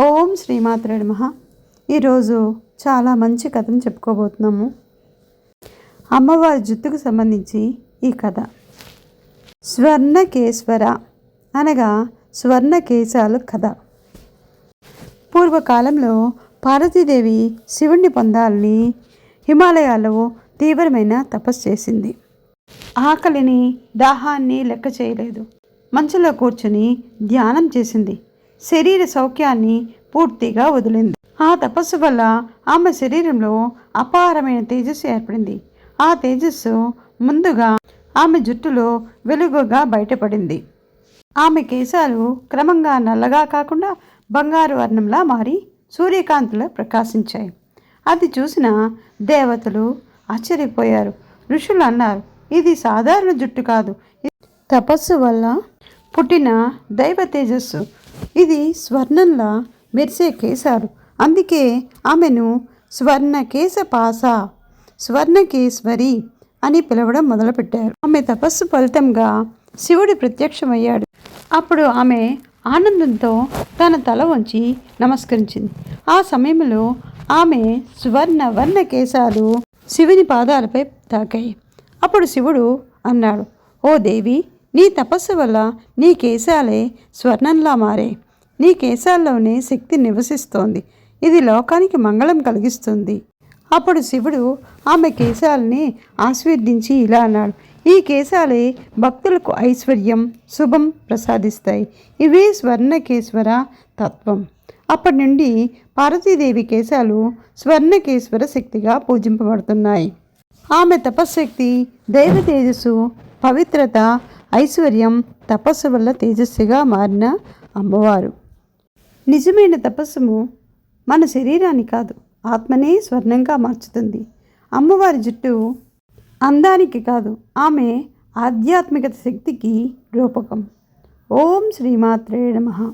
ఓం శ్రీమాత్రే నమ. ఈరోజు చాలా మంచి కథను చెప్పుకోబోతున్నాము. అమ్మవారి జుట్టుకు సంబంధించి ఈ కథ. స్వర్ణకేశ్వర అనగా స్వర్ణకేశాలు కథ. పూర్వకాలంలో పార్వతీదేవి శివుణ్ణి పొందాలని హిమాలయాల్లో తీవ్రమైన తపస్సు చేసింది. ఆకలిని దాహాన్ని లెక్క చేయలేదు మంచులో కూర్చుని ధ్యానం చేసింది. శరీర సౌఖ్యాన్ని పూర్తిగా వదిలింది. ఆ తపస్సు వల్ల ఆమె శరీరంలో అపారమైన తేజస్సు ఏర్పడింది. ఆ తేజస్సు ముందుగా ఆమె జుట్టులో వెలుగుగా బయటపడింది. ఆమె కేశాలు క్రమంగా నల్లగా కాకుండా బంగారు వర్ణంలా మారి సూర్యకాంతిలో ప్రకాశించాయి. అది చూసిన దేవతలు ఆశ్చర్యపోయారు. ఋషులు అన్నారు ఇది సాధారణ జుట్టు కాదు. తపస్సు వల్ల పుట్టిన దైవ తేజస్సు. ఇది స్వర్ణంలా మెరిసే కేశాలు. అందుకే ఆమెను స్వర్ణ పాస స్వర్ణకేశ్వరి అని పిలవడం మొదలుపెట్టారు. ఆమె తపస్సు ఫలితంగా శివుడు ప్రత్యక్షమయ్యాడు. అప్పుడు ఆమె ఆనందంతో తన తల వంచి నమస్కరించింది. ఆ సమయంలో ఆమె స్వర్ణ వర్ణ కేశాలు శివుని పాదాలపై తాకాయి. అప్పుడు శివుడు అన్నాడు ఓ దేవి నీ తపస్సు వల్ల నీ కేశాలే స్వర్ణంలా మారే నీ కేశాల్లోనే శక్తి నివసిస్తోంది. ఇది లోకానికి మంగళం కలిగిస్తుంది. అప్పుడు శివుడు ఆమె కేశాలని ఆశీర్వదించి ఇలా అన్నాడు. ఈ కేశాలే భక్తులకు ఐశ్వర్యం శుభం ప్రసాదిస్తాయి. ఇవే స్వర్ణకేశ్వర తత్వం. అప్పటి నుండి పార్వతీదేవి కేశాలు స్వర్ణకేశ్వర శక్తిగా పూజింపబడుతున్నాయి. ఆమె తపశ్శక్తి దైవ తేజస్సు పవిత్రత ఐశ్వర్యం తపస్సు వల్ల తేజస్సుగా మారిన అమ్మవారు. నిజమైన తపస్సుము మన శరీరాన్ని కాదు ఆత్మనే స్వర్ణంగా మార్చుతుంది. అమ్మవారి జుట్టు అందానికి కాదు ఆమె ఆధ్యాత్మికత శక్తికి రూపకం. ఓం శ్రీమాత్రే నమః.